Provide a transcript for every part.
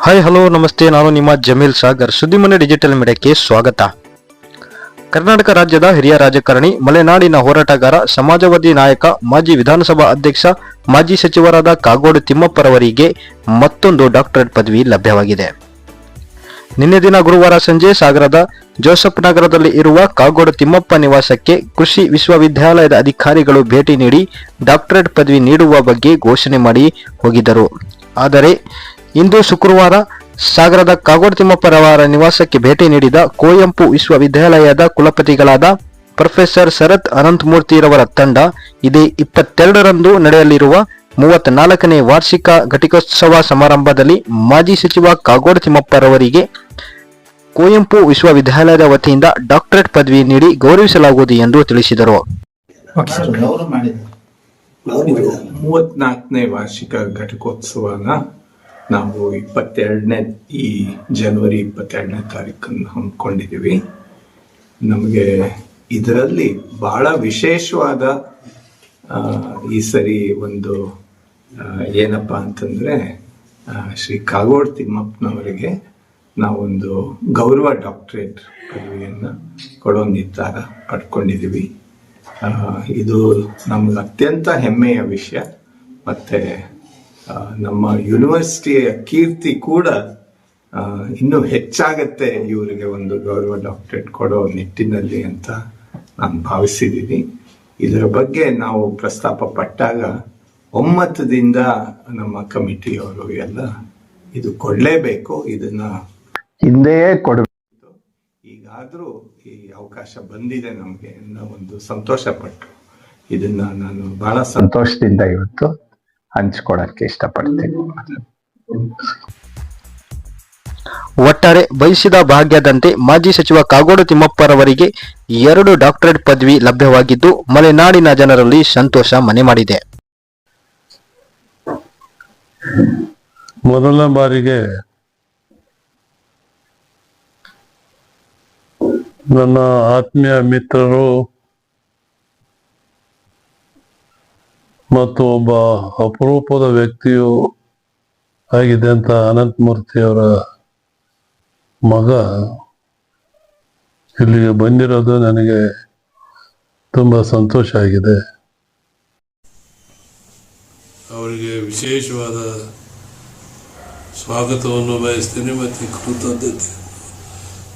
Hi hello ನಮಸ್ತೆ. ನಾನು ನಿಮ್ಮ ಜಮೀಲ್ ಸಾಗರ್. ಸುದ್ದಿಮನೆ ಡಿಜಿಟಲ್ ಮೀಡಿಯಾಕ್ಕೆ ಸ್ವಾಗತ. ಕರ್ನಾಟಕ ರಾಜ್ಯದ ಹಿರಿಯ ರಾಜಕಾರಣಿ, ಮಲೆನಾಡಿನ ಹೋರಾಟಗಾರ, ಸಮಾಜವಾದಿ ನಾಯಕ, ಮಾಜಿ ವಿಧಾನಸಭಾ ಅಧ್ಯಕ್ಷ, ಮಾಜಿ ಸಚಿವರಾದ ಕಾಗೋಡು ತಿಮ್ಮಪ್ಪರವರಿಗೆ ಮತ್ತೊಂದು ಡಾಕ್ಟರೇಟ್ ಪದವಿ ಲಭ್ಯವಾಗಿದೆ. ನಿನ್ನೆ ದಿನ ಗುರುವಾರ ಸಂಜೆ ಸಾಗರದ ಜೋಸಫ್ ನಗರದಲ್ಲಿ ಇರುವ ಕಾಗೋಡು ತಿಮ್ಮಪ್ಪ ನಿವಾಸಕ್ಕೆ ಕೃಷಿ ವಿಶ್ವವಿದ್ಯಾಲಯದ ಅಧಿಕಾರಿಗಳು ಭೇಟಿ ನೀಡಿ ಡಾಕ್ಟರೇಟ್ ಪದವಿ ನೀಡುವ ಬಗ್ಗೆ ಘೋಷಣೆ ಮಾಡಿ ಹೋಗಿದ್ದರು. ಆದರೆ ಇಂದು ಶುಕ್ರವಾರ ಸಾಗರದ ಕಾಗೋಡು ತಿಮ್ಮಪ್ಪರವರ ನಿವಾಸಕ್ಕೆ ಭೇಟಿ ನೀಡಿದ ಕುವೆಂಪು ವಿಶ್ವವಿದ್ಯಾಲಯದ ಕುಲಪತಿಗಳಾದ ಪ್ರೊಫೆಸರ್ ಶರತ್ ಅನಂತಮೂರ್ತಿರವರ ತಂಡ ಇದೇ ಇಪ್ಪತ್ತೆರಡರಂದು ನಡೆಯಲಿರುವ ಮೂವತ್ನಾಲ್ಕನೇ ವಾರ್ಷಿಕ ಘಟಿಕೋತ್ಸವ ಸಮಾರಂಭದಲ್ಲಿ ಮಾಜಿ ಸಚಿವ ಕಾಗೋಡು ತಿಮ್ಮಪ್ಪರವರಿಗೆ ಕುವೆಂಪು ವಿಶ್ವವಿದ್ಯಾಲಯದ ವತಿಯಿಂದ ಡಾಕ್ಟರೇಟ್ ಪದವಿ ನೀಡಿ ಗೌರವಿಸಲಾಗುವುದು ಎಂದು ತಿಳಿಸಿದರು. ಮೂವತ್ನಾಲ್ಕನೇ ವಾರ್ಷಿಕ ಘಟಿಕೋತ್ಸವನ ನಾವು ಇಪ್ಪತ್ತೆರಡನೇ, ಈ ಜನವರಿ ಇಪ್ಪತ್ತೆರಡನೇ ತಾರೀಕನ್ನು ಹಮ್ಮಿಕೊಂಡಿದ್ದೀವಿ. ನಮಗೆ ಇದರಲ್ಲಿ ಬಹಳ ವಿಶೇಷವಾದ ಈ ಸರಿ ಒಂದು ಏನಪ್ಪ ಅಂತಂದರೆ ಶ್ರೀ ಕಾಗೋಡ್ ತಿಮ್ಮಪ್ಪನವರಿಗೆ ನಾವೊಂದು ಗೌರವ ಡಾಕ್ಟ್ರೇಟ್ ಪದವಿಯನ್ನು ಕೊಡೋ ನಿರ್ಧಾರ ಪಡ್ಕೊಂಡಿದ್ದೀವಿ ಇದು ನಮ್ಗೆ ಅತ್ಯಂತ ಹೆಮ್ಮೆಯ ವಿಷಯ. ಮತ್ತೆ ನಮ್ಮ ಯೂನಿವರ್ಸಿಟಿಯ ಕೀರ್ತಿ ಕೂಡ ಇನ್ನೂ ಹೆಚ್ಚಾಗತ್ತೆ. ಇವರಿಗೆ ಒಂದು ಗೌರವ ಡಾಕ್ಟರೇಟ್ ಕೊಡೋ ನಿಟ್ಟಿನಲ್ಲಿ ಅಂತ ನಾನು ಭಾವಿಸಿದ್ದೀನಿ. ಇದರ ಬಗ್ಗೆ ನಾವು ಪ್ರಸ್ತಾಪ ಪಟ್ಟಾಗ ಒಮ್ಮತದಿಂದ ನಮ್ಮ ಕಮಿಟಿಯವರು ಎಲ್ಲ ಇದು ಕೊಡಲೇಬೇಕು. ಇದನ್ನ ಹಿಂದೆಯೇ ಕೊಡಬೇಕು. ಈಗಾದ್ರೂ ಈ ಅವಕಾಶ ಬಂದಿದೆ ನಮಗೆ ಅನ್ನೋ ಒಂದು ಸಂತೋಷ ಪಟ್ಟು ಇದನ್ನ ನಾನು ಬಹಳ ಸಂತೋಷದಿಂದ ಇವತ್ತು ಹಂಚ್ಕೊಳಕ್ಕೆ ಇಷ್ಟಪಡ್ತೀನಿ. ಒಟ್ಟಾರೆ ಬಯಸಿದ ಭಾಗ್ಯದಂತೆ ಮಾಜಿ ಸಚಿವ ಕಾಗೋಡು ತಿಮ್ಮಪ್ಪರವರಿಗೆ ಎರಡು ಡಾಕ್ಟರೇಟ್ ಪದವಿ ಲಭ್ಯವಾಗಿದ್ದು ಮಲೆನಾಡಿನ ಜನರಲ್ಲಿ ಸಂತೋಷ ಮನೆ ಮಾಡಿದೆ. ಮೊದಲ ಬಾರಿಗೆ ನನ್ನ ಆತ್ಮೀಯ ಮಿತ್ರರು ಮತ್ತು ಒಬ್ಬ ಅಪರೂಪದ ವ್ಯಕ್ತಿಯು ಆಗಿದೆ ಅಂತ ಅನಂತಮೂರ್ತಿಯವರ ಮಗ ಇಲ್ಲಿಗೆ ಬಂದಿರೋದು ನನಗೆ ತುಂಬ ಸಂತೋಷ ಆಗಿದೆ. ಅವರಿಗೆ ವಿಶೇಷವಾದ ಸ್ವಾಗತವನ್ನು ಬಯಸ್ತೇನೆ ಮತ್ತು ಕೃತಜ್ಞತೆ,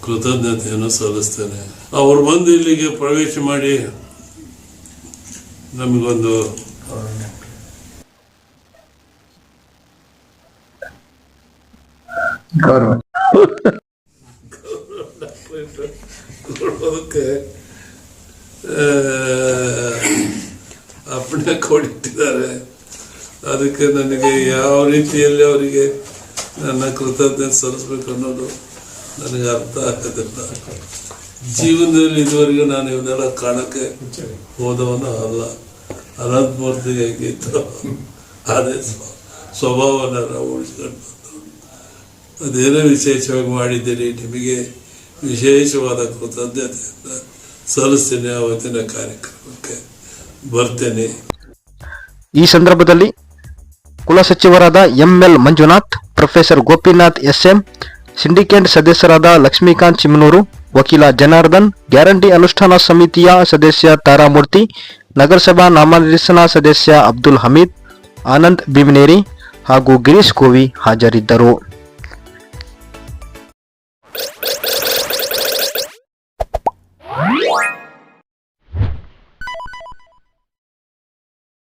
ಕೃತಜ್ಞತೆಯನ್ನು ಸಲ್ಲಿಸ್ತೇನೆ. ಅವರು ಬಂದು ಇಲ್ಲಿಗೆ ಪ್ರವೇಶ ಮಾಡಿ ನಮಗೊಂದು ಗೌರವ ಅಪ್ಪಣೆ ಕೊಟ್ಟಿದ್ದಾರೆ. ಅದಕ್ಕೆ ನನಗೆ ಯಾವ ರೀತಿಯಲ್ಲಿ ಅವರಿಗೆ ನನ್ನ ಕೃತಜ್ಞತೆ ಸಲ್ಲಿಸ್ಬೇಕು ಅನ್ನೋದು ನನಗೆ ಅರ್ಥ ಆಗೋದಿಲ್ಲ. ಜೀವನದಲ್ಲಿ ಇದುವರೆಗೂ ನಾನು ಇವನ್ನೆಲ್ಲ ಕಾಣಕ್ಕೆ ಹೋದವನು ಅಲ್ಲ. ಅನಂತಮೂರ್ತಿಗೆ ಹೇಗಿತ್ತು ಅದೇ ಸ್ವ- ಸ್ವಭಾವನ ನಾವು ಉಳಿಸ್ಕೊಂಡು ಅದೇನೋ ವಿಶೇಷವಾಗಿ ಮಾಡಿದ್ದೀರಿ? ನಿಮಗೆ ವಿಶೇಷವಾದ ಕೃತಜ್ಞತೆಯನ್ನು ಸಲ್ಲಿಸ್ತೇನೆ ಅವತ್ತಿನ ಕಾರ್ಯಕ್ರಮಕ್ಕೆ. ಬರ್ತೇನೆ. ಈ ಸಂದರ್ಭದಲ್ಲಿ ಕುಲಸಚಿವರಾದ M L Manjunath, professor Gopinath S M, syndicate ಸದಸ್ಯರಾದ ಲಕ್ಷ್ಮೀಕಾಂತ್ ಚಿಮನೂರು, ವಕೀಲ ಜನಾರ್ದನ್, ಗ್ಯಾರಂಟಿ ಅನುಷ್ಠಾನ ಸಮಿತಿಯ ಸದಸ್ಯ ತಾರಾಮೂರ್ತಿ, ನಗರಸಭಾ ನಾಮನಿರ್ದೇಶನ ಸದಸ್ಯ ಅಬ್ದುಲ್ ಹಮೀದ್, ಆನಂದ್ ಬಿಮ್ನೇರಿ ಹಾಗೂ ಗಿರೀಶ್ ಕೋವಿ ಹಾಜರಿದ್ದರು.